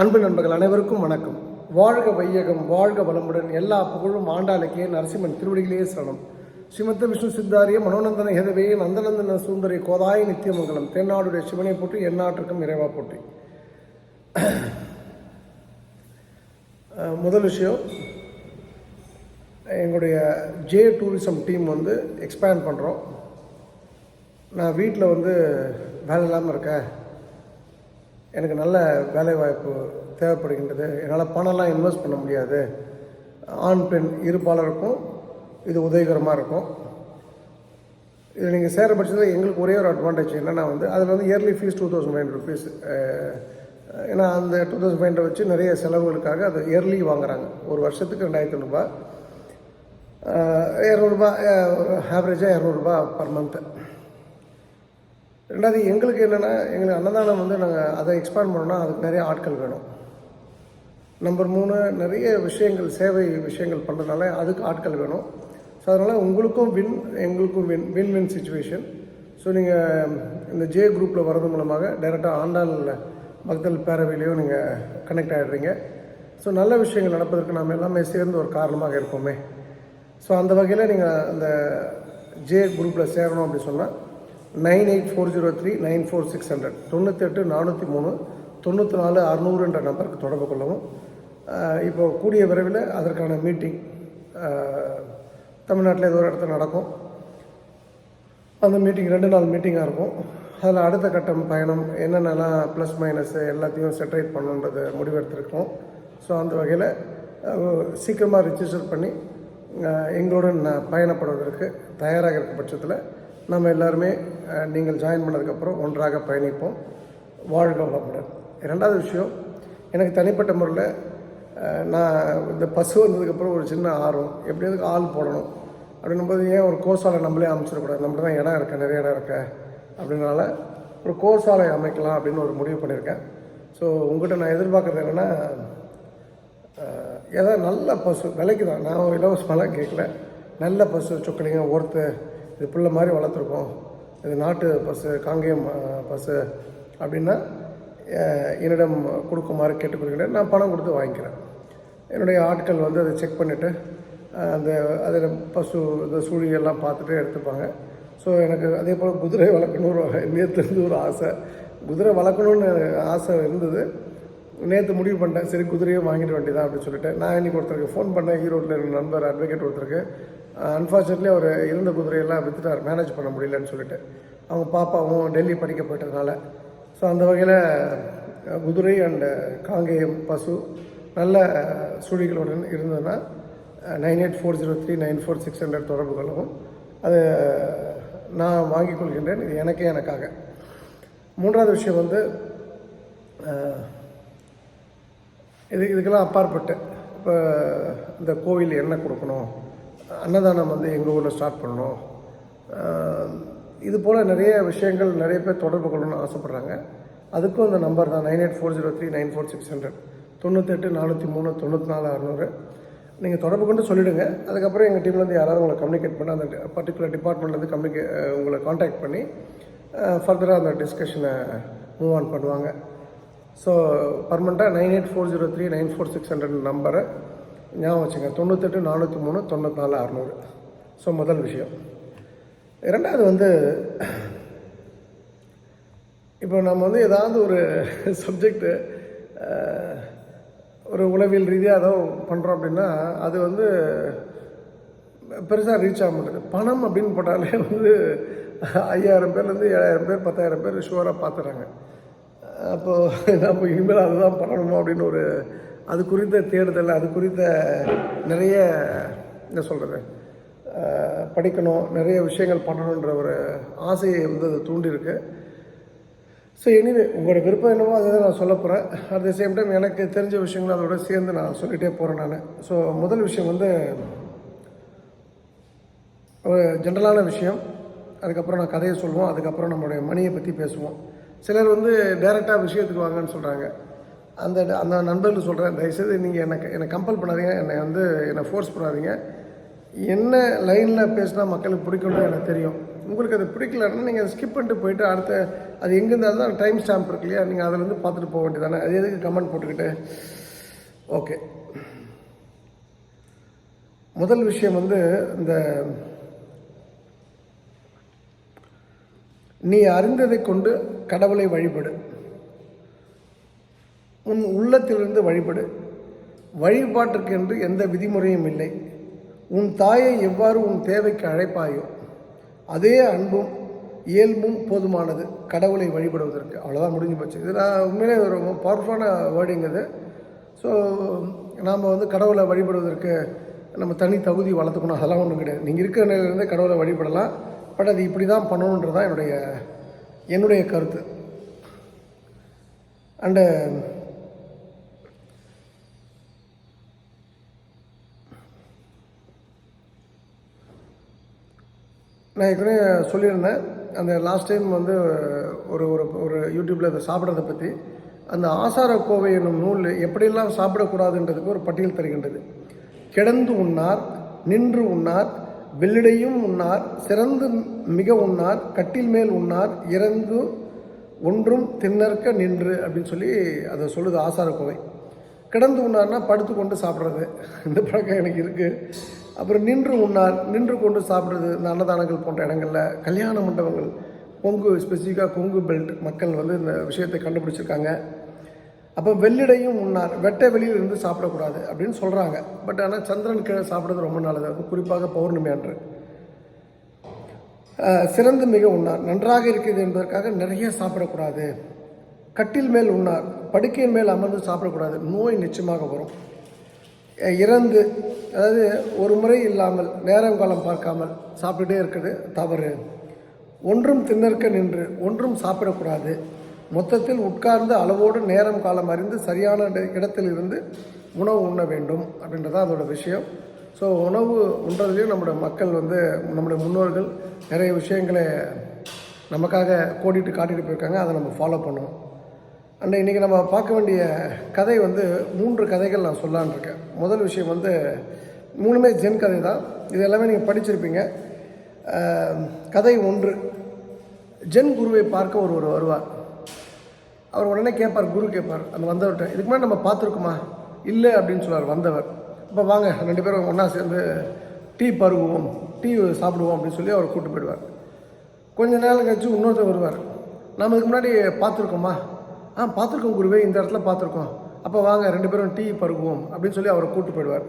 அன்பு நண்பர்கள் அனைவருக்கும் வணக்கம். வாழ்க வையகம் வாழ்க வளமுடன். எல்லா புகழும் ஆண்டாளுக்கே நரசிம்மன் திருவடிகளே சரணம். ஸ்ரீமத்த விஷ்ணு சித்தாரிய மனோநந்தன ஹெதவே நந்தநந்தன சுந்தரி கோதாய நித்தியமங்கலம் தென்னாடுடைய சிவனை போற்றி எந்நாட்டுக்கும் இறைவா போற்றி. முதல் விஷயம் எங்களுடைய ஜே டூரிசம் டீம் வந்து எக்ஸ்பேண்ட் பண்ணுறோம் நான் வீட்டில் வந்து வேலை இல்லாமல் இருக்கேன். எனக்கு நல்ல வேலைவாய்ப்பு தேவைப்படுகின்றது. என்னால் பணம்லாம் இன்வெஸ்ட் பண்ண முடியாது. ஆண் பெண் இருப்பாளருக்கும் இது உதவிகரமாக இருக்கும். இதில் நீங்கள் சேர பட்சத்தில் எங்களுக்கு ஒரே ஒரு அட்வான்டேஜ் என்னென்னா வந்து அதில் வந்து yearly fees two thousand five rupees ஏன்னா அந்த டூ தௌசண்ட் ஃபைவ் வச்சு நிறைய செலவுகளுக்காக அது இயர்லி வாங்குறாங்க. ஒரு வருஷத்துக்கு ரெண்டாயிரத்தி ஐநூறுபா இரநூறுபா ஒரு ஆவரேஜாக இரநூறுபா பர் மந்த்து ரெண்டாவது எங்களுக்கு என்னென்னா எங்களுக்கு அன்னதானம் வந்து நாங்கள் அதை எக்ஸ்பேண்ட் பண்ணோம்னா அதுக்கு நிறைய ஆட்கள் வேணும். நம்பர் மூணு நிறைய விஷயங்கள் சேவை விஷயங்கள் பண்ணுறதுனால அதுக்கு ஆட்கள் வேணும். ஸோ அதனால் உங்களுக்கும் வின் எங்களுக்கும் win win win situation so நீங்கள் இந்த ஜே குரூப்பில் வர்றது மூலமாக டைரெக்டாக ஆண்டாள் பக்தல் பேரவையிலையும் நீங்கள் கனெக்ட் ஆகிடுறீங்க ஸோ நல்ல விஷயங்கள் நடப்பதற்கு நாம் எல்லாமே சேர்ந்து ஒரு காரணமாக இருப்போமே. ஸோ அந்த வகையில் நீங்கள் அந்த ஜே குரூப்பில் சேரணும் அப்படி சொன்னால் nine eight four zero three nine four six hundred. தொண்ணூத்தெட்டு நானூற்றி மூணு தொண்ணூற்றி நாலு அறநூறுன்ற நம்பருக்கு தொடர்பு கொள்ளவும். இப்போ கூடிய விரைவில் அதற்கான மீட்டிங் தமிழ்நாட்டில் ஏதோ ஒரு இடத்துல நடக்கும். அந்த மீட்டிங் ரெண்டு நாள் மீட்டிங்காக இருக்கும். அதில் அடுத்த கட்டம் பயணம் என்னென்னலாம் ப்ளஸ் மைனஸ் எல்லாத்தையும் செட்டரேட் பண்ணணுன்றது முடிவெடுத்திருக்கோம் ஸோ அந்த வகையில் சீக்கிரமாக ரிஜிஸ்டர் பண்ணி எங்களுடன் நான் பயணப்படுவதற்கு தயாராக இருக்க பட்சத்தில் நம்ம எல்லாருமே நீங்கள் ஜாயின் பண்ணதுக்கப்புறம் ஒன்றாக பயணிப்போம். வாழ்க வளமுடன். ரெண்டாவது விஷயம் எனக்கு தனிப்பட்ட முறையில் நான் இந்த பசு வந்ததுக்கப்புறம் ஒரு சின்ன ஆர்வம். எப்படியாவது ஆள் போடணும்? அப்படின்னும்போது ஏன் ஒரு கோசாலை நம்மளே அமைச்சிடக்கூடாது? நம்மள்ட்ட தான் இடம் இருக்க நிறைய இடம் இருக்க அப்படின்னால ஒரு கோசாலை அமைக்கலாம் அப்படின்னு ஒரு முடிவு பண்ணியிருக்கேன். ஸோ உங்கள்கிட்ட நான் எதிர்பார்க்குறது என்னென்னா ஏதாவது நல்ல பசு விலைக்கு தான் நான் ஒரு இலவசமெல்லாம் கேட்கல. நல்ல பசு சொக்கலிங்க ஒருத்து இது பிள்ளை மாதிரி வளர்த்துருக்கோம். இது நாட்டு பசு காங்கேயம் பஸ்ஸு பசு அப்படின்னா என்னிடம் கொடுக்குமாறு கேட்டுக்கொள்கிறேன். நான் பணம் கொடுத்து வாங்கிக்கிறேன். என்னுடைய ஆட்கள் வந்து அதை செக் பண்ணிவிட்டு அந்த அதில் பசு இந்த சுழி பார்த்துட்டு எடுத்துப்பாங்க. ஸோ எனக்கு அதே போல் குதிரை வளர்க்கணும்னு ஒரு நேற்று ஒரு ஆசை. குதிரை வளர்க்கணும்னு ஆசை இருந்தது. நேற்று முடிவு பண்ணிட்டேன். சரி குதிரையே வாங்கிட வேண்டியதான் அப்படின்னு சொல்லிட்டு. நான் இன்னைக்கு ஒருத்தருக்கு ஃபோன் பண்ணேன். ஈரோட்டில் நண்பர் அட்வொகேட் ஒருத்தருக்கு. அன்ஃபார்ச்சுனேட்லி அவர் இருந்த குதிரையெல்லாம் விற்றுட்டார் மேனேஜ் பண்ண முடியலன்னு சொல்லிட்டு. அவங்க பாப்பாவும் டெல்லி படிக்க போயிட்டதுனால. ஸோ அந்த வகையில் குதிரை அண்ட் காங்கேயம் பசு நல்ல சுழிகளுடன் இருந்ததுன்னா nine eight four zero three nine four six hundred தொடர்பு கொள்ளவும் அது நான் வாங்கிக் கொள்கின்றேன். இது எனக்கே எனக்காக. மூன்றாவது விஷயம் வந்து இது இதுக்கெல்லாம் அப்பாற்பட்டு இப்போ இந்த கோவில் என்ன கொடுக்கணும்? அன்னதானம் வந்து எங்கள் ஊரில் ஸ்டார்ட் பண்ணணும். இது போல் நிறைய விஷயங்கள் நிறைய பேர் தொடர்பு கொள்ளணும்னு ஆசைப்பட்றாங்க. அதுக்கும் இந்த நம்பர் தான் nine eight four zero three nine four six hundred தொண்ணூத்தெட்டு நானூற்றி மூணு தொண்ணூற்றி நாலு அறநூறு. நீங்கள் தொடர்பு கொண்டு சொல்லிவிடுங்க அதுக்கப்புறம் எங்கள் டீம்லேருந்து யாராவது உங்களை கம்யூனிகேட் பண்ணி அந்த பர்டிகுலர் டிபார்ட்மெண்ட்லேருந்து கம்யூனிகே உங்களை காண்டாக்ட் பண்ணி ஃபர்தராக அந்த டிஸ்கஷனை மூவ் ஆன் பண்ணுவாங்க. ஸோ பர்மனெண்ட்டாக nine eight four zero three nine four six hundred நம்பரை ஞாபகம் வச்சுங்க தொண்ணூத்தெட்டு நானூற்றி மூணு தொண்ணூற்றி நாலு அறநூறு. ஸோ முதல் விஷயம். இரண்டாவது வந்து இப்போ நம்ம வந்து ஏதாவது ஒரு சப்ஜெக்டு ஒரு உளவியல் ரீதியாக ஏதோ பண்ணுறோம் அப்படின்னா அது வந்து பெருசாக ரீச் ஆக மாட்டேங்குது. பணம் அப்படின்னு போட்டாலே வந்து ஐயாயிரம் பேர்லேருந்து ஏழாயிரம் பேர் பத்தாயிரம் பேர் ஷுவராக பார்த்துறாங்க. அப்போது நம்ம இனிமேல் அதுதான் பண்ணணுமா அப்படின்னு ஒரு அது குறித்த தேடுதல் அது குறித்த நிறைய என்ன சொல்கிறது படிக்கணும் நிறைய விஷயங்கள் பண்ணணுன்ற ஒரு ஆசையை வந்து அது தூண்டியிருக்கு. ஸோ எனிவே உங்களோட விருப்பம் என்னவோ அதை தான் நான் சொல்ல போகிறேன் அட் த சேம் டைம் எனக்கு தெரிஞ்ச விஷயங்களும் அதோட சேர்ந்து நான் சொல்லிகிட்டே போகிறேன் நான். ஸோ முதல் விஷயம் வந்து ஒரு ஜென்ரலான விஷயம். அதுக்கப்புறம் நான் கதையை சொல்லுவோம் அதுக்கப்புறம் நம்மளுடைய மணியை பற்றி பேசுவோம். சிலர் வந்து டைரெக்டாக விஷயத்துக்கு வாங்கன்னு சொல்கிறாங்க அந்த அந்த நண்பர்கள் சொல்கிறேன் தயவுசெய்து நீங்கள் எனக்கு என்னை கம்பல் பண்ணாதீங்க என்னை வந்து என்னை ஃபோர்ஸ் பண்ணாதீங்க. என்ன லைனில் பேசினா மக்களுக்கு பிடிக்கும்னு எனக்கு தெரியும். உங்களுக்கு அது பிடிக்கலன்னா நீங்கள் ஸ்கிப் பண்ணிட்டு போயிட்டு அடுத்த அது எங்கேருந்து அதுதான் டைம் ஸ்டாம்ப் இருக்கு இல்லையா? நீங்கள் அதில் வந்து பார்த்துட்டு போக வேண்டியதானே அது எதுக்கு கமெண்ட் போட்டுக்கிட்டு? ஓகே முதல் விஷயம் வந்து இந்த நீ அறிந்ததை கொண்டு கடவுளை வழிபடு. உன் உள்ளத்திலிருந்து வழிபடு. வழிபாட்டிற்கு என்று எந்த விதிமுறையும் இல்லை. உன் தாயை எவ்வாறு உன் தேவைக்கு அழைப்பாயோ அதே அன்பும் இயல்பும் போதுமானது. கடவுளை வழிபடுவதற்கு. அவ்வளோதான் முடிஞ்சு போச்சு. இது நான் உண்மையிலே ஒரு பவர்ஃபுல்லான வேர்டுங்கிறது ஸோ நாம் வந்து கடவுளை வழிபடுவதற்கு நம்ம தனி தகுதி வளர்த்துக்கணும். அதெல்லாம் ஒன்றும் கிடையாது. நீங்கள் இருக்கிற நிலையிலேருந்தே கடவுளை வழிபடலாம். பட் அது இப்படி தான் பண்ணணுன்றது தான் என்னுடைய என்னுடைய கருத்து. அண்டு நான் ஏற்கனவே சொல்லியிருந்தேன் அந்த லாஸ்ட் டைம் வந்து ஒரு ஒரு ஒரு யூடியூப்பில் அதை சாப்பிட்றதை பற்றி அந்த ஆசார கோவை என்னும் நூல் எப்படியெல்லாம் சாப்பிடக்கூடாதுன்றதுக்கு ஒரு பட்டியல் தருகின்றது. கிடந்து உண்ணார் நின்று உண்ணார் வெள்ளிடையும் உண்ணார் சிறந்து மிக உண்ணார் கட்டில் மேல் உண்ணார் இறந்து ஒன்றும் தின்னற்க நின்று அப்படின்னு சொல்லி அதை சொல்லுது ஆசார கோவை கிடந்து உண்ணார்னா படுத்து கொண்டு சாப்பிட்றது. இந்த பழக்கம் எனக்கு இருக்குது அப்புறம் நின்று உண்ணார் நின்று கொண்டு சாப்பிட்றது இந்த அன்னதானங்கள் போன்ற இடங்களில் கல்யாண மண்டபங்கள் கொங்கு ஸ்பெசிஃபிக்காக கொங்கு பெல்ட் மக்கள் வந்து இந்த விஷயத்தை கண்டுபிடிச்சிருக்காங்க. அப்போ வெள்ளிடையும் உண்ணார் வெட்ட வெளியில் இருந்து சாப்பிடக்கூடாது அப்படின்னு சொல்கிறாங்க பட் ஆனால் சந்திரன் கீழே சாப்பிட்றது ரொம்ப நல்லது. அது குறிப்பாக பௌர்ணமி அன்று. சிறந்து மிக உண்ணார். நன்றாக இருக்கிறது என்பதற்காக நிறைய சாப்பிடக்கூடாது. கட்டில் மேல் உண்ணார். படுக்கையின் மேல் அமர்ந்து சாப்பிடக்கூடாது. நோய் நிச்சயமாக வரும். இறந்து அதாவது ஒரு முறை இல்லாமல் நேரம் காலம் பார்க்காமல் சாப்பிட்டுட்டே இருக்கிறது தவறு. ஒன்றும் தின்னற்க நின்று ஒன்றும் சாப்பிடக்கூடாது. மொத்தத்தில் உட்கார்ந்து அளவோடு நேரம் காலம் அறிந்து சரியான இடத்தில் இருந்து உணவு உண்ண வேண்டும் அப்படின்றது தான் அதோட விஷயம். ஸோ உணவு உண்றதுலேயும் நம்முடைய மக்கள் வந்து நம்முடைய முன்னோர்கள் நிறைய விஷயங்களை நமக்காக கோடிட்டு காட்டிட்டு போயிருக்காங்க. அதை நம்ம ஃபாலோ பண்ணுவோம். அண்ட் இன்றைக்கி நம்ம பார்க்க வேண்டிய கதை வந்து மூன்று கதைகள் நான் சொல்லான்னு இருக்கேன். முதல் விஷயம் வந்து மூணுமே ஜென் கதை தான். இது எல்லாமே நீங்கள் படிச்சிருப்பீங்க. கதை ஒன்று. ஜென் குருவை பார்க்க ஒருவர் வருவார். அவர் உடனே கேட்பார் குரு கேட்பார் அந்த வந்தவர்கிட்ட இதுக்கு முன்னாடி நம்ம பார்த்துருக்குமா? இல்லை அப்படின்னு சொல்லுவார் வந்தவர். இப்போ வாங்க ரெண்டு பேரும் ஒன்றா சேர்ந்து டீ பருகுவோம் டீ சாப்பிடுவோம் அப்படின்னு சொல்லி அவர் கூப்பிட்டு போயிடுவார். கொஞ்ச நேரம் கழிச்சு இன்னொருத்தர் வருவார். நம்ம இதுக்கு முன்னாடி பார்த்துருக்கோமா? ஆ பார்த்துருக்கோம் குருவே இந்த இடத்துல பார்த்துருக்கோம். அப்போ வாங்க ரெண்டு பேரும் டீ பருகுவோம் அப்படின்னு சொல்லி அவரை கூப்பிட்டு போயிடுவார்.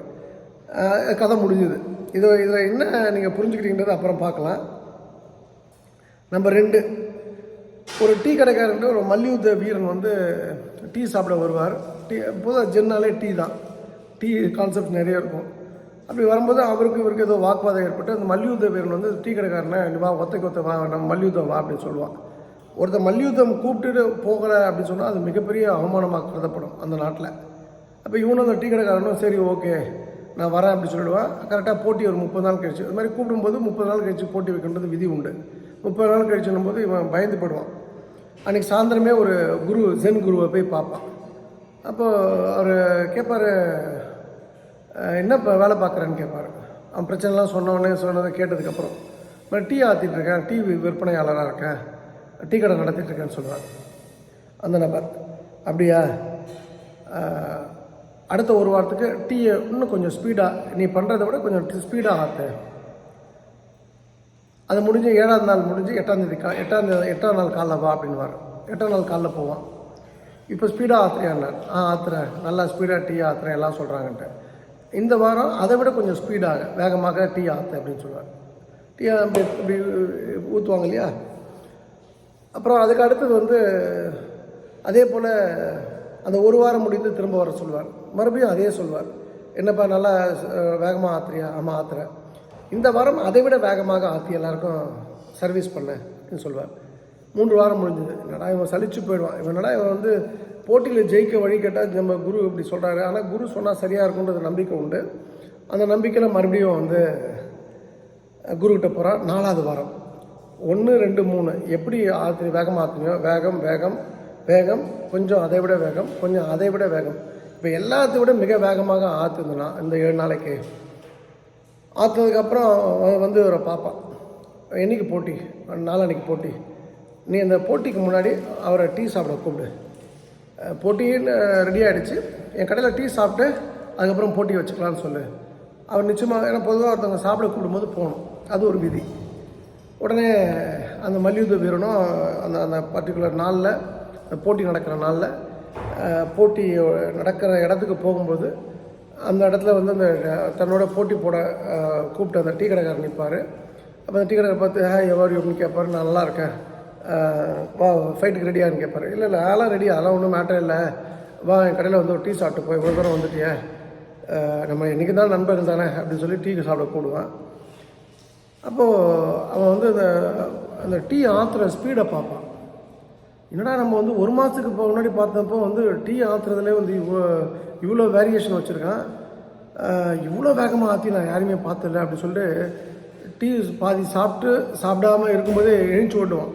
கதை முடிஞ்சுது. இது இதில் என்ன நீங்கள் புரிஞ்சுக்கிட்டீங்கன்றது அப்புறம் பார்க்கலாம். நம்பர் ரெண்டு. ஒரு டீ கடைக்காரன் ஒரு மல்யுத்த வீரன் வந்து டீ சாப்பிட வருவார். டீ பொதுவாக ஜென்னாலே டீ தான். டீ கான்செப்ட் நிறைய இருக்கும். அப்படி வரும்போது அவருக்கு இவருக்கு ஏதோ வாக்குவாதம் ஏற்பட்டு அந்த மல்யுத்த வீரன் வந்து டீ கடைக்காரனை வா ஒத்தைக்கு ஒத்த வா நம்ம மல்யுத்தம் வா அப்படின்னு சொல்லுவான். ஒருத்தர் மல்யுத்தம் கூப்பிட்டுட்டு போகலை அப்படின்னு சொன்னால் அது மிகப்பெரிய அவமானமாக கருதப்படும் அந்த நாட்டில். அப்போ இவனும் அந்த டீ கடைக்காரனும் சரி ஓகே நான் வரேன் அப்படி சொல்லிடுவான். கரெக்டாக போட்டி ஒரு முப்பது நாள் கழிச்சு. அது மாதிரி கூப்பிடும்போது முப்பது நாள் கழிச்சு போட்டி வைக்கின்றது விதி உண்டு. முப்பது நாள் கழிச்சுன்னும் போது இவன் பயந்து போயிடுவான் அன்றைக்கி சாயந்தரமே ஒரு குரு ஜென் குருவை போய் பார்ப்பான். அப்போ அவர் கேட்பார் என்ன இப்போ வேலை பார்க்குறேன்னு கேட்பார் அவன் பிரச்சனைலாம் சொன்னவொடனே சொன்னதை கேட்டதுக்கப்புறம் டீ ஆற்றிட்டு இருக்கேன். டீ விற்பனையாளராக இருக்கேன். டீ கடை நடத்திட்டுருக்கேன்னு சொல்கிறார் அந்த நபர். அப்படியா? அடுத்த ஒரு வாரத்துக்கு டீயை இன்னும் கொஞ்சம் ஸ்பீடாக நீ பண்ணுறதை விட கொஞ்சம் ஸ்பீடாக ஆத்து. அது முடிஞ்சு ஏழாம் நாள் முடிஞ்சு எட்டாம் தேதி கா எட்டாம் தேதி எட்டாம் நாள் காலைல வா அப்படின்னு எட்டாம் நாள் காலைல போவான். இப்போ ஸ்பீடாக ஆத்துறியான்னார் ஆ ஆத்துறேன். நல்லா ஸ்பீடாக டீ ஆத்துறேன் எல்லாம் சொல்கிறாங்கன்ட்டு இந்த வாரம் அதை விட கொஞ்சம் ஸ்பீடாக வேகமாக டீ ஆத்து அப்படின்னு சொல்லுவார் டீ அப்படி இப்படி ஊற்றுவாங்க இல்லையா? அப்புறம் அதுக்கு அடுத்தது வந்து அதே போல் அந்த ஒரு வாரம் முடிந்து திரும்ப வர சொல்லுவார் மறுபடியும் அதே சொல்லுவார் என்னப்பா நல்லா வேகமாக ஆத்துறியா? ஆமாம் ஆத்துறேன் இந்த வாரம் அதை விட வேகமாக ஆற்றி எல்லாருக்கும் சர்வீஸ் பண்ண அப்படின்னு சொல்லுவார் மூன்று வாரம் முடிஞ்சது. என்னடா இவன் சலிச்சு போயிடுவான். இவனடா இவன் வந்து போட்டியில் ஜெயிக்க வழி கேட்டால் நம்ம குரு இப்படி சொல்கிறாரு ஆனால் குரு சொன்னால் சரியாக இருக்குன்றது நம்பிக்கை உண்டு. அந்த நம்பிக்கையில் மறுபடியும் வந்து குருக்கிட்ட போகிறான் நாலாவது வாரம். ஒன்று ரெண்டு மூணு. எப்படி ஆற்று வேகமாக ஆற்றுனியோ வேகம் வேகம் வேகம் கொஞ்சம் அதை விட வேகம் கொஞ்சம் அதை விட வேகம். இப்போ எல்லாத்தை விட மிக வேகமாக ஆற்றுதுன்னா இந்த ஏழு நாளைக்கு. ஆற்றுனதுக்கப்புறம் வந்து ஒரு பாப்பா. என்னைக்கு போட்டி? நாளான்னைக்கு போட்டி. நீ அந்த போட்டிக்கு முன்னாடி அவரை டீ சாப்பிட கூப்பிடு. போட்டின்னு ரெடி ஆகிடுச்சு என் கடையில் டீ சாப்பிட்டு அதுக்கப்புறம் போட்டி வச்சுக்கலாம்னு சொல்லு. அவர் நிச்சயமாக ஏன்னா பொதுவாக ஒருத்தவங்க சாப்பிட கூப்பிடும்போது போகணும். அது ஒரு விதி. உடனே அந்த மல்யுத்த வீரனும் அந்த அந்த பர்டிகுலர் நாளில் போட்டி நடக்கிற நாளில் போட்டி நடக்கிற இடத்துக்கு போகும்போது அந்த இடத்துல வந்து அந்த தன்னோட போட்டி போட கூப்பிட்டு அந்த டீ கடைக்காரர் நிற்பார் அப்போ அந்த டீ கடைக்காரர் பார்த்து ஹே எவ்வாறு அப்படின்னு கேட்பாரு நான் நல்லா இருக்கேன். வா ஃபைட்டுக்கு ரெடியான்னு கேட்பார் இல்லை இல்லை அதெல்லாம் ரெடி அதெல்லாம் ஒன்றும் மேட்டர் இல்லை. வா என் கடையில் வந்து ஒரு டீ சாப்பிட்டு போய் இவ்வளோ தூரம் வந்துட்டியே. நம்ம இன்றைக்கி தான் நண்பர்கள் தானே? அப்படின்னு சொல்லி டீ சாப்பிட கூடுவான் அப்போது அவன் வந்து அந்த அந்த டீ ஆற்றுற ஸ்பீடை பார்ப்பான். என்னடா நம்ம வந்து ஒரு மாதத்துக்கு இப்போ முன்னாடி பார்த்தப்போ வந்து டீ ஆற்றுறதுலே வந்து இவ்வளோ இவ்வளோ வேரியேஷன் வச்சுருக்கான். இவ்வளோ வேகமாக ஆற்றி நான் யாருமே பார்த்ததில்ல அப்படின்னு சொல்லிட்டு டீ பாதி சாப்பிட்டு சாப்பிடாம இருக்கும்போதே எழுந்து ஓடுவான்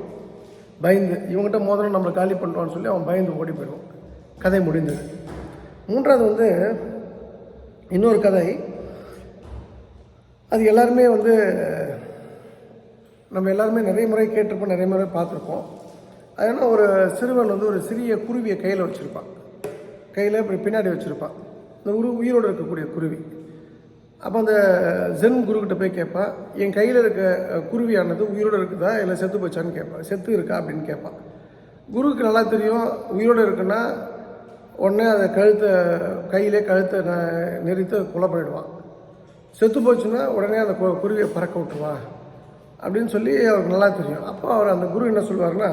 பயந்து இவங்ககிட்ட மோதிரம் நம்மளை காலி பண்ணுவான்னு சொல்லி அவன் பயந்து ஓடி போயிடுவான். கதை முடிந்தது. மூன்றாவது வந்து இன்னொரு கதை. அது எல்லாருமே வந்து நம்ம எல்லாருமே நிறைய முறை கேட்டிருப்போம் நிறைய முறை பார்த்துருப்போம். அதனால் என்ன ஒரு சிறுவன் வந்து ஒரு சிறிய குருவியை கையில் வச்சுருப்பான். கையில் இப்படி பின்னாடி வச்சுருப்பான். இந்த உரு உயிரோடு இருக்கக்கூடிய குருவி. அப்போ அந்த ஜென் குருக்கிட்ட போய் கேட்பான் என் கையில் இருக்க குருவியானது உயிரோடு இருக்குதா? இல்லை செத்து போச்சான்னு கேட்பான். செத்து இருக்கா? அப்படின்னு கேட்பான். குருவுக்கு நல்லா தெரியும் உயிரோடு இருக்குன்னா உடனே அதை கழுத்தை கையிலே கழுத்தை நெறித்து நெரித்து கொலை பண்ணிடுவான். செத்து போச்சுன்னா உடனே அந்த கு- குருவியை பறக்க விட்டுருவான். அப்படின்னு சொல்லி அவருக்கு நல்லா தெரியும். அப்போ அவர் அந்த குரு என்ன சொல்லுவார்னா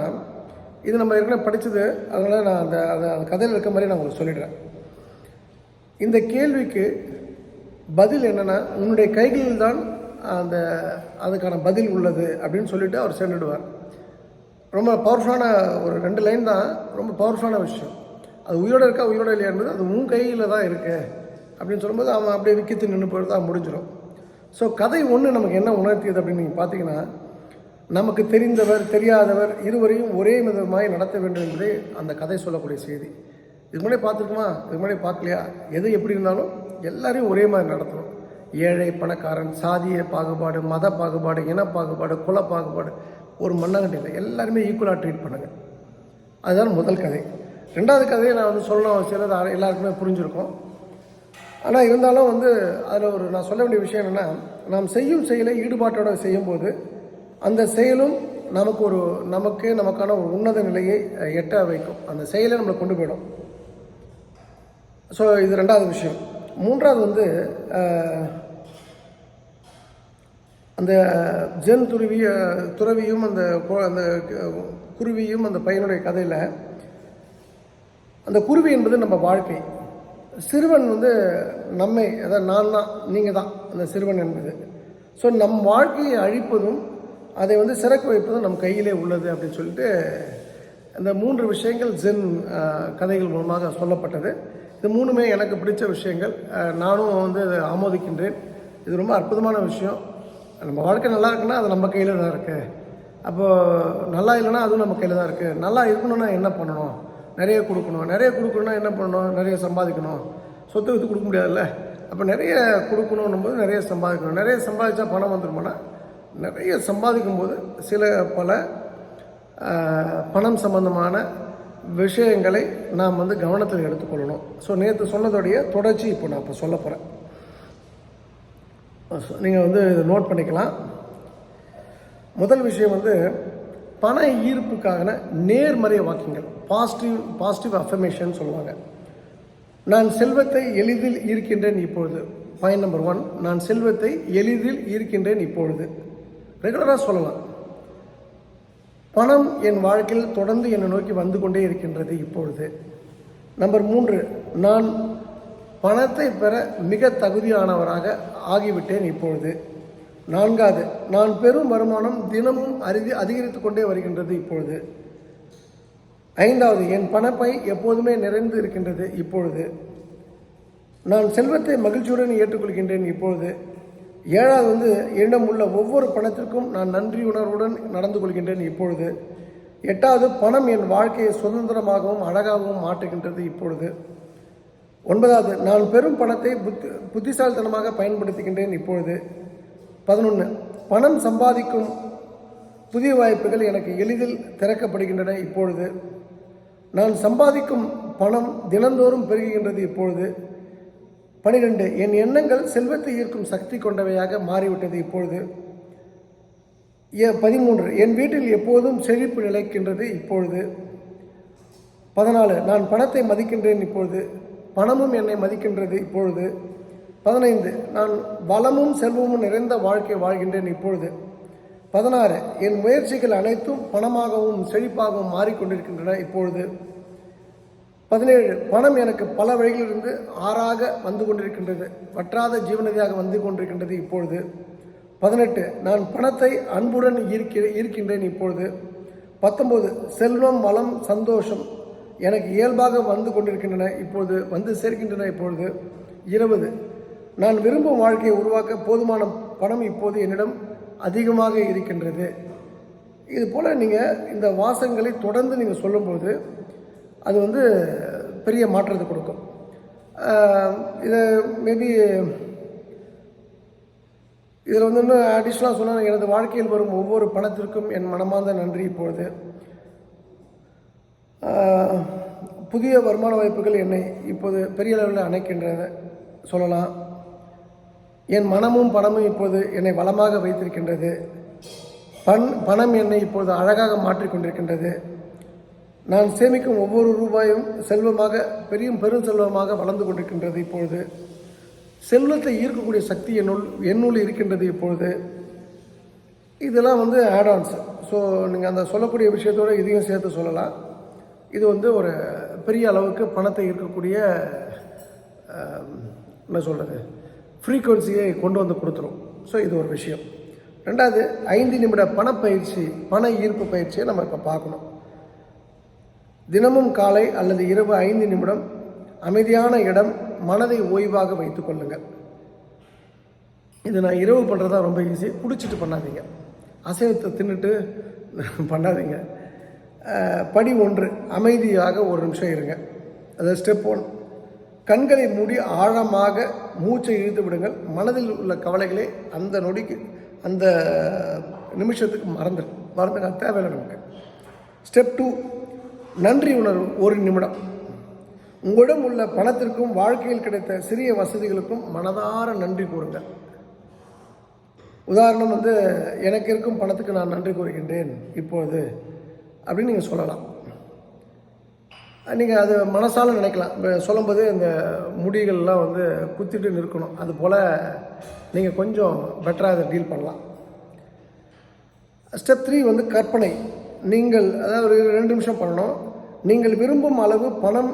இது நம்ம ஏற்கனவே படித்தது அதனால் நான் அந்த அந்த அந்த கதையில் இருக்க மாதிரி நான் உங்களுக்கு சொல்லிடுறேன். இந்த கேள்விக்கு பதில் என்னென்னா உன்னுடைய கைகளில் தான் அந்த அதுக்கான பதில் உள்ளது அப்படின்னு சொல்லிட்டு அவர் சென்றுடுவார் ரொம்ப பவர்ஃபுல்லான ஒரு ரெண்டு லைன் தான் ரொம்ப பவர்ஃபுல்லான விஷயம். அது உயிரோட இருக்கா உயிரோட இல்லையா என்பது அது உன் கையில் தான் இருக்கு. அப்படின்னு சொல்லும்போது அவன் அப்படியே விக்கித்து நின்று போயிட்டு தான் முடிஞ்சிடும் ஸோ கதை ஒன்று நமக்கு என்ன உணர்த்தியது அப்படின்னு நீங்கள் பார்த்தீங்கன்னா நமக்கு தெரிந்தவர் தெரியாதவர் இருவரையும் ஒரே விதமாய் நடத்த வேண்டும் என்பதே அந்த கதை சொல்லக்கூடிய செய்தி. இது முன்னாடி பார்த்துருக்குமா? இதுக்கு முன்னாடி பார்க்கலையா? எது எப்படி இருந்தாலும் எல்லாரையும் ஒரே மாதிரி நடத்தணும். ஏழை பணக்காரன் சாதிய பாகுபாடு மத பாகுபாடு இன பாகுபாடு குல பாகுபாடு ஒரு மண்ணாங்கட்டியில் எல்லாருமே ஈக்குவலாக ட்ரீட் பண்ணுங்கள் அதுதான் முதல் கதை. ரெண்டாவது கதையை நான் வந்து சொல்லணும் அவசியம் எல்லாருக்குமே புரிஞ்சிருக்கும். ஆனால் இருந்தாலும் வந்து அதில் ஒரு நான் சொல்ல வேண்டிய விஷயம் என்னென்னா நாம் செய்யும் செயலை ஈடுபாட்டோட செய்யும்போது அந்த செயலும் நமக்கு ஒரு நமக்கு நமக்கான ஒரு உன்னத நிலையை எட்ட வைக்கும். அந்த செயலை நம்மளை கொண்டு போயிடும். ஸோ இது ரெண்டாவது விஷயம். மூன்றாவது வந்து அந்த ஜென் துருவிய துறவியும் அந்த அந்த குருவியும் அந்த பையனுடைய கதையில் அந்த குருவி என்பது நம்ம வாழ்க்கை. சிறுவன் வந்து நம்மை அதாவது நான் தான் நீங்கள் தான் அந்த சிறுவன் என்பது. ஸோ நம் வாழ்க்கையை அழிப்பதும் அதை வந்து சிறக்க வைப்பதும் நம் கையிலே உள்ளது அப்படின்னு சொல்லிட்டு இந்த மூன்று விஷயங்கள் ஜென் கதைகள் மூலமாக சொல்லப்பட்டது. இது மூணுமே எனக்கு பிடிச்ச விஷயங்கள். நானும் வந்து அதை ஆமோதிக்கின்றேன். இது ரொம்ப அற்புதமான விஷயம். நம்ம வாழ்க்கை நல்லா இருக்குன்னா அது நம்ம கையில் தான் இருக்குது அப்போது நல்லா இல்லைன்னா அதுவும் நம்ம கையில் தான் இருக்குது நல்லா இருக்கணும்னா என்ன பண்ணணும்? நிறைய கொடுக்கணும். நிறைய கொடுக்கணும்னா என்ன பண்ணணும்? நிறைய சம்பாதிக்கணும். சொத்து வித்து கொடுக்க முடியாதுல்ல? அப்போ நிறைய கொடுக்கணும் போது நிறைய சம்பாதிக்கணும். நிறைய சம்பாதிச்சா பணம் வந்துருமானா? நிறைய சம்பாதிக்கும் போது சில பல பணம் சம்பந்தமான விஷயங்களை நாம் வந்து கவனத்தில் எடுத்துக்கொள்ளணும். ஸோ நேற்று சொன்னதோடைய தொடர்ச்சி இப்போ நான் இப்போ சொல்ல போகிறேன் நீங்கள் வந்து இதை நோட் பண்ணிக்கலாம். முதல் விஷயம் வந்து பண ஈர்ப்புக்கான நேர்மறை வாக்கியங்கள் பாசிட்டிவ் பாசிட்டிவ் அஃபர்மேஷன் சொல்லுவாங்க. நான் செல்வத்தை எளிதில் ஈர்க்கின்றேன் இப்பொழுது. பாயிண்ட் நம்பர் ஒன் நான் செல்வத்தை எளிதில் ஈர்க்கின்றேன் இப்பொழுது. ரெகுலராக சொல்லலாம். பணம் என் வாழ்க்கையில் தொடர்ந்து என்னை நோக்கி வந்து கொண்டே இருக்கின்றது இப்பொழுது. நம்பர் மூன்று நான் பணத்தை பெற மிக தகுதியானவராக ஆகிவிட்டேன் இப்பொழுது. நான்காவது நான் பெறும் வருமானம் தினமும் அறிவி அதிகரித்து கொண்டே வருகின்றது இப்பொழுது. ஐந்தாவது என் பணப்பை எப்போதுமே நிறைந்து இருக்கின்றது இப்பொழுது. நான் செல்வத்தை மகிழ்ச்சியுடன் ஏற்றுக்கொள்கின்றேன் இப்பொழுது. ஏழாவது வந்து என்னிடம் உள்ள ஒவ்வொரு பணத்திற்கும் நான் நன்றி உணர்வுடன் நடந்து கொள்கின்றேன் இப்பொழுது. எட்டாவது பணம் என் வாழ்க்கையை சுதந்திரமாகவும் அழகாகவும் மாற்றுகின்றது இப்பொழுது. ஒன்பதாவது நான் பெரும் பணத்தை புத்தி புத்திசாலித்தனமாக பயன்படுத்துகின்றேன் இப்பொழுது. பதினொன்று பணம் சம்பாதிக்கும் புதிய வாய்ப்புகள் எனக்கு எளிதில் திறக்கப்படுகின்றன இப்பொழுது. நான் சம்பாதிக்கும் பணம் தினந்தோறும் பெருகுகின்றது இப்பொழுது. பனிரெண்டு என் எண்ணங்கள் செல்வத்தை ஈர்க்கும் சக்தி கொண்டவையாக மாறிவிட்டது இப்பொழுது. ஏ பதிமூன்று என் வீட்டில் எப்போதும் செழிப்பு நிலைக்கின்றது இப்பொழுது. பதினாலு நான் பணத்தை மதிக்கின்றேன் இப்பொழுது. பணமும் என்னை மதிக்கின்றது இப்பொழுது. பதினைந்து நான் வளமும் செல்வமும் நிறைந்த வாழ்க்கை வாழ்கின்றேன் இப்பொழுது. பதினாறு என் முயற்சிகள் அனைத்தும் பணமாகவும் செழிப்பாகவும் மாறிக்கொண்டிருக்கின்றன இப்பொழுது. பதினேழு பணம் எனக்கு பல வழிகளிலிருந்து ஆறாக வந்து கொண்டிருக்கின்றது வற்றாத ஜீவநதியாக வந்து கொண்டிருக்கின்றது இப்பொழுது. பதினெட்டு நான் பணத்தை அன்புடன் ஈர்க்கிற ஈர்க்கின்றேன் இப்பொழுது. பத்தொம்போது செல்வம் வளம் சந்தோஷம் எனக்கு இயல்பாக வந்து கொண்டிருக்கின்றன இப்பொழுது வந்து சேர்க்கின்றன இப்பொழுது. இருபது நான் விரும்பும் வாழ்க்கையை உருவாக்க போதுமான பணம் இப்போது என்னிடம் அதிகமாக இருக்கின்றது. இது போல் நீங்கள் இந்த வாசங்களை தொடர்ந்து நீங்கள் சொல்லும்போது அது வந்து பெரிய மாற்றத்தை கொடுக்கும். இதை மேபி இதில் வந்து இன்னும் அடிஷ்னலாக சொன்னால் எனது வாழ்க்கையில் வரும் ஒவ்வொரு பணத்திற்கும் என் மனமார்ந்த நன்றி இப்பொழுது. புதிய வருமான வாய்ப்புகள் என்னை இப்போது பெரிய அளவில் அணைக்கின்றன. சொல்லலாம். என் மனமும் பணமும் இப்போது என்னை வளமாக வைத்திருக்கின்றது. பண் பணம் என்னை இப்போது அழகாக மாற்றிக்கொண்டிருக்கின்றது. நான் சேமிக்கும் ஒவ்வொரு ரூபாயும் செல்வமாக பெரிய பெரும் செல்வமாக வளர்ந்து கொண்டிருக்கின்றது இப்பொழுது. செல்வத்தை ஈர்க்கக்கூடிய சக்தி என்னுள் என்னுள் இருக்கின்றது இப்பொழுது. இதெல்லாம் வந்து ஆடான்ஸ் ஸோ நீங்கள் அந்த சொல்லக்கூடிய விஷயத்தோட இதையும் சேர்த்து சொல்லலாம். இது வந்து ஒரு பெரிய அளவுக்கு பணத்தை ஈர்க்கக்கூடிய என்ன சொல்கிறது ஃப்ரீக்குவன்சியை கொண்டு வந்து கொடுத்துரும். ஸோ இது ஒரு விஷயம். ரெண்டாவது ஐந்து நிமிட பணப்பயிற்சி பண ஈர்ப்பு பயிற்சியை நம்ம இப்போ பார்க்கணும். தினமும் காலை அல்லது இரவு ஐந்து நிமிடம் அமைதியான இடம் மனதை ஓய்வாக வைத்துக் கொள்ளுங்கள் இது நான் இரவு பண்ணுறது தான் ரொம்ப ஈஸி குடிச்சிட்டு பண்ணாதீங்க. அசைவத்தை தின்னுட்டு பண்ணாதீங்க. படி ஒன்று அமைதியாக ஒரு நிமிஷம் இருங்க. அதாவது ஸ்டெப் ஒன் கண்களை மூடி ஆழமாக மூச்சை இழுத்து விடுங்கள். மனதில் உள்ள கவலைகளை அந்த நொடிக்கு அந்த நிமிஷத்துக்கு மறந்து மறந்துங்க தேவையில்லை நமக்கு. ஸ்டெப் டூ நன்றி உணர்வு. ஒரு நிமிடம். உங்களிடம் உள்ள பணத்திற்கும் வாழ்க்கையில் கிடைத்த சிறிய வசதிகளுக்கும் மனதார நன்றி கூறுங்கள். உதாரணம் வந்து எனக்கு இருக்கும் பணத்துக்கு நான் நன்றி கூறுகின்றேன் இப்பொழுது அப்படின்னு நீங்கள் சொல்லலாம். நீங்கள் அது மனசால நினைக்கலாம். இப்போ சொல்லும்போது இந்த முடிகள்லாம் வந்து குத்திட்டு நிற்கணும். அது போல் நீங்கள் கொஞ்சம் பெட்டராக அதை டீல் பண்ணலாம். ஸ்டெப் த்ரீ வந்து கற்பனை. நீங்கள் அதாவது ஒரு ரெண்டு நிமிஷம் பண்ணணும். நீங்கள் விரும்பும் அளவு பணம்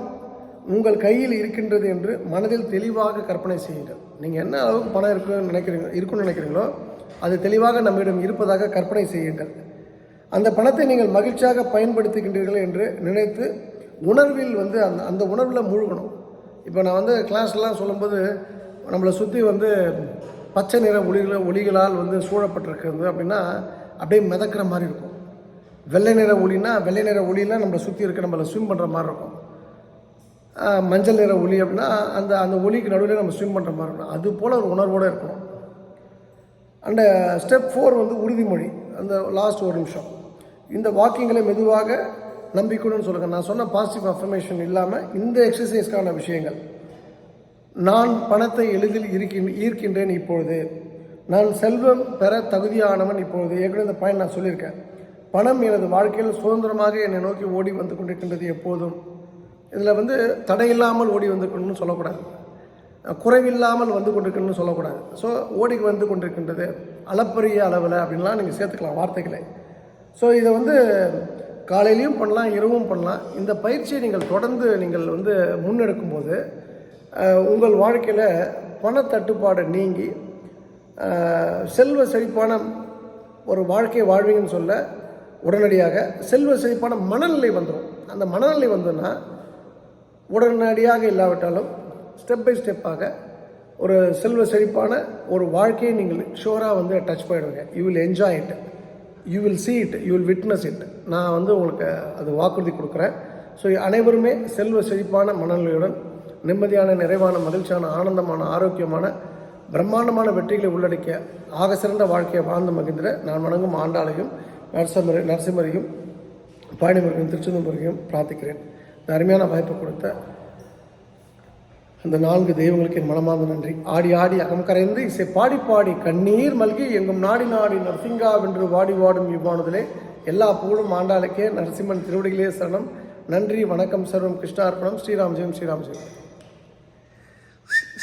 உங்கள் கையில் இருக்கின்றது என்று மனதில் தெளிவாக கற்பனை செய்யுங்கள். நீங்கள் என்ன அளவுக்கு பணம் இருக்குன்னு நினைக்கிறீங்க இருக்குன்னு நினைக்கிறீங்களோ அது தெளிவாக நம்மிடம் இருப்பதாக கற்பனை செய்யுங்கள். அந்த பணத்தை நீங்கள் மகிழ்ச்சியாக பயன்படுத்துகின்றீர்கள் என்று நினைத்து உணர்வில் வந்து அந்த அந்த உணர்வில் மூழ்கணும். இப்போ நான் வந்து கிளாஸ்லாம் சொல்லும்போது நம்மளை சுற்றி வந்து பச்சை நிற ஒளிகள் ஒளிகளால் வந்து சூழப்பட்டிருக்கிறது அப்படின்னா அப்படியே மிதக்கிற மாதிரி இருக்கும். வெள்ளை நிற ஒளினா வெள்ளை நிற ஒளியெலாம் நம்மளை சுற்றி இருக்க நம்மளை ஸ்விம் பண்ணுற மாதிரி இருக்கும். மஞ்சள் நிற ஒளி அப்படின்னா அந்த அந்த ஒளிக்கு நடுவில் நம்ம ஸ்விம் பண்ணுற மாதிரி இருக்கும். அது போல் ஒரு உணர்வோடு இருக்கும் அண்டு ஸ்டெப் ஃபோர் வந்து உறுதிமொழி. அந்த லாஸ்ட் ஒரு நிமிஷம். இந்த வாக்கிங்களை மெதுவாக நம்பிக்கையுடன் சொல்லுங்கள் நான் சொன்ன பாசிட்டிவ் அஃபர்மேஷன் இல்லாமல் இந்த எக்ஸசைஸ்க்கான விஷயங்கள். நான் பணத்தை எளிதில் இருக்கின் ஈர்க்கின்றேன் இப்பொழுது. நான் செல்வம் பெற தகுதியானவன் இப்பொழுது. ஏற்கனவே இந்த பாயிண்ட் நான் சொல்லியிருக்கேன். பணம் எனது வாழ்க்கையில் சுதந்திரமாக என்னை நோக்கி ஓடி வந்து கொண்டிருக்கின்றது எப்போதும். இதில் வந்து தடையில்லாமல் ஓடி வந்துக்கணும்னு சொல்லக்கூடாது. குறைவில்லாமல் வந்து கொண்டிருக்கணும்னு சொல்லக்கூடாது. ஸோ ஓடி வந்து கொண்டிருக்கின்றது. அளப்பரிய அளவில் அப்படின்லாம் நீங்கள் சேர்த்துக்கலாம் வார்த்தைகளை. ஸோ இதை வந்து காலையிலையும் பண்ணலாம் இரவும் பண்ணலாம். இந்த பயிற்சியை நீங்கள் தொடர்ந்து நீங்கள் வந்து முன்னெடுக்கும்போது உங்கள் வாழ்க்கையில் பணத்தட்டுப்பாடு நீங்கி செல்வ செழிப்பான ஒரு வாழ்க்கையை வாழ்வீங்கன்னு சொல்ல உடனடியாக செல்வ செழிப்பான மனநிலை வந்துடும் அந்த மனநிலை வந்ததுன்னா உடனடியாக இல்லாவிட்டாலும் ஸ்டெப் பை ஸ்டெப்பாக ஒரு செல்வ செழிப்பான ஒரு வாழ்க்கையை நீங்கள் ஷோராக வந்து டச் பண்ணிடுவீங்க you will enjoy it you will see it you will witness it நான் வந்து உங்களுக்கு அது வாக்குறுதி கொடுக்குறேன். ஸோ அனைவருமே செல்வ செழிப்பான மனநிலையுடன் நிம்மதியான நிறைவான மகிழ்ச்சியான ஆனந்தமான ஆரோக்கியமான பிரம்மாண்டமான வெற்றிகளை உள்ளடக்கிய ஆக சிறந்த வாழ்க்கையை வாழ்ந்து மகிழ்ந்திட நான் வணங்கும் ஆண்டாளையும் நரசிம்மரை நரசிம்மரையும் பாணிமுருகன் முருகையும் பிரார்த்திக்கிறேன். இந்த அருமையான வாய்ப்பை கொடுத்த அந்த நான்கு தெய்வங்களுக்கு என் மனமார்ந்த நன்றி. ஆடி ஆடி அகம் கரைந்து இசை பாடி பாடி கண்ணீர் மல்கி எங்கும் நாடி நாடி நரசிங்கா வென்று வாடி வாடும் இவ்வானதிலே. எல்லா புகழும் ஆண்டாளுக்கே நரசிம்மன் திருவடிகளே சரணம். நன்றி வணக்கம் சர்வம் கிருஷ்ணார்ப்பணம். ஸ்ரீராம் ஜெயம் ஸ்ரீராம் ஜெயம்.